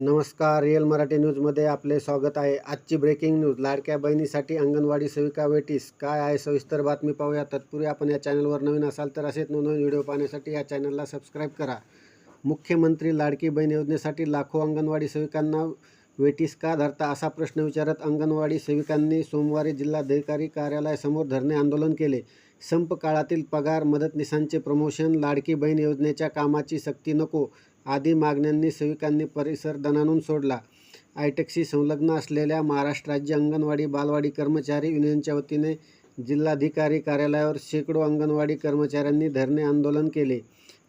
नमस्कार रिअल मराठी न्यूजमध्ये आपले स्वागत आहे. आजची ब्रेकिंग न्यूज लाडक्या बहिणीसाठी अंगणवाडी सेविका वेटीस. काय आहे सविस्तर बातमी पाहूया. तत्पूर्वी आपण या चॅनलवर नवीन असाल तर असेच नवनवीन व्हिडिओ पाहण्यासाठी या चॅनलला सबस्क्राईब करा. मुख्यमंत्री लाडकी बहीण योजनेसाठी लाखो अंगणवाडी सेविकांना वेटीस का धरता असा प्रश्न विचारत अंगणवाडी सेविकांनी सोमवारी जिल्हाधिकारी कार्यालयासमोर धरणे आंदोलन केले. संप काळातील पगार मदतनीसांचे प्रमोशन लाडकी बहीण योजनेच्या कामाची सक्ती नको आदी मागण्यांनी सेविकांनी परिसर दणानून सोडला. आयटेकशी संलग्न असलेल्या महाराष्ट्र राज्य अंगणवाडी बालवाडी कर्मचारी युनियनच्या वतीने जिल्हाधिकारी कार्यालयावर शेकडो अंगणवाडी कर्मचाऱ्यांनी धरणे आंदोलन केले.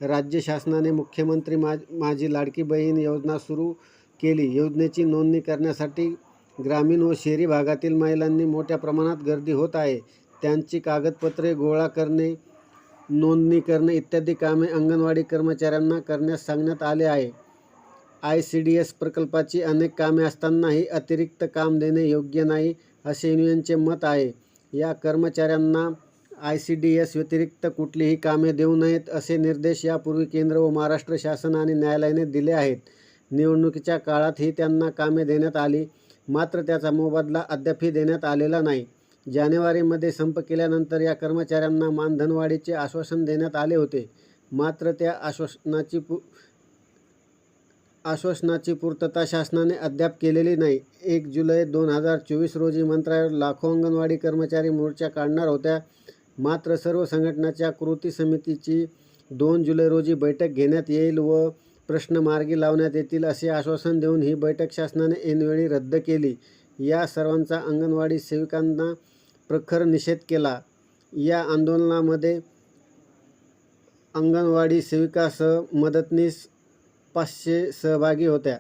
राज्य शासनाने मुख्यमंत्री मा माझी लाडकी बहीण योजना सुरू केली. योजनेची नोंदणी करण्यासाठी ग्रामीण व शहरी भागातील महिलांनी मोठ्या प्रमाणात गर्दी होत आहे. त्यांची कागदपत्रे गोळा करणे नोंदणी करणे इत्यादी कामे अंगणवाडी कर्मचाऱ्यांना करण्यास सांगण्यात आले आहे. आय सी डी एस प्रकल्पाची अनेक कामे असतानाही अतिरिक्त काम देणे योग्य नाही असे युनियनचे मत आहे. या कर्मचाऱ्यांना आय सी डी एस व्यतिरिक्त कुठलीही कामे देऊ नयेत असे निर्देश यापूर्वी केंद्र व महाराष्ट्र शासन आणि न्यायालयाने दिले आहेत. निवडणुकीच्या काळातही त्यांना कामे देण्यात आली मात्र त्याचा मोबदला अद्यापही देण्यात आलेला नाही. जानेवारीमध्ये संप केल्यानंतर या कर्मचाऱ्यांना मानधनवाढीचे आश्वासन देण्यात आले होते. मात्र त्या आश्वासनाची पू आश्वासनाची पूर्तता शासनाने अद्याप केलेली नाही. एक जुलै दोन हजार चोवीस रोजी मंत्रालयावर लाखो अंगणवाडी कर्मचारी मोर्चा काढणार होत्या. मात्र सर्व संघटनाच्या कृती समितीची दोन जुलै रोजी बैठक घेण्यात येईल व प्रश्न मार्गी लावण्यात येतील असे आश्वासन देऊन ही बैठक शासनाने ऐनवेळी रद्द केली. या सर्वांचा अंगणवाडी सेविकांना प्रखर निषेध केला. या आंदोलनामध्ये अंगणवाडी सेविकासह मदतनीस पाचशे सहभागी होत्या.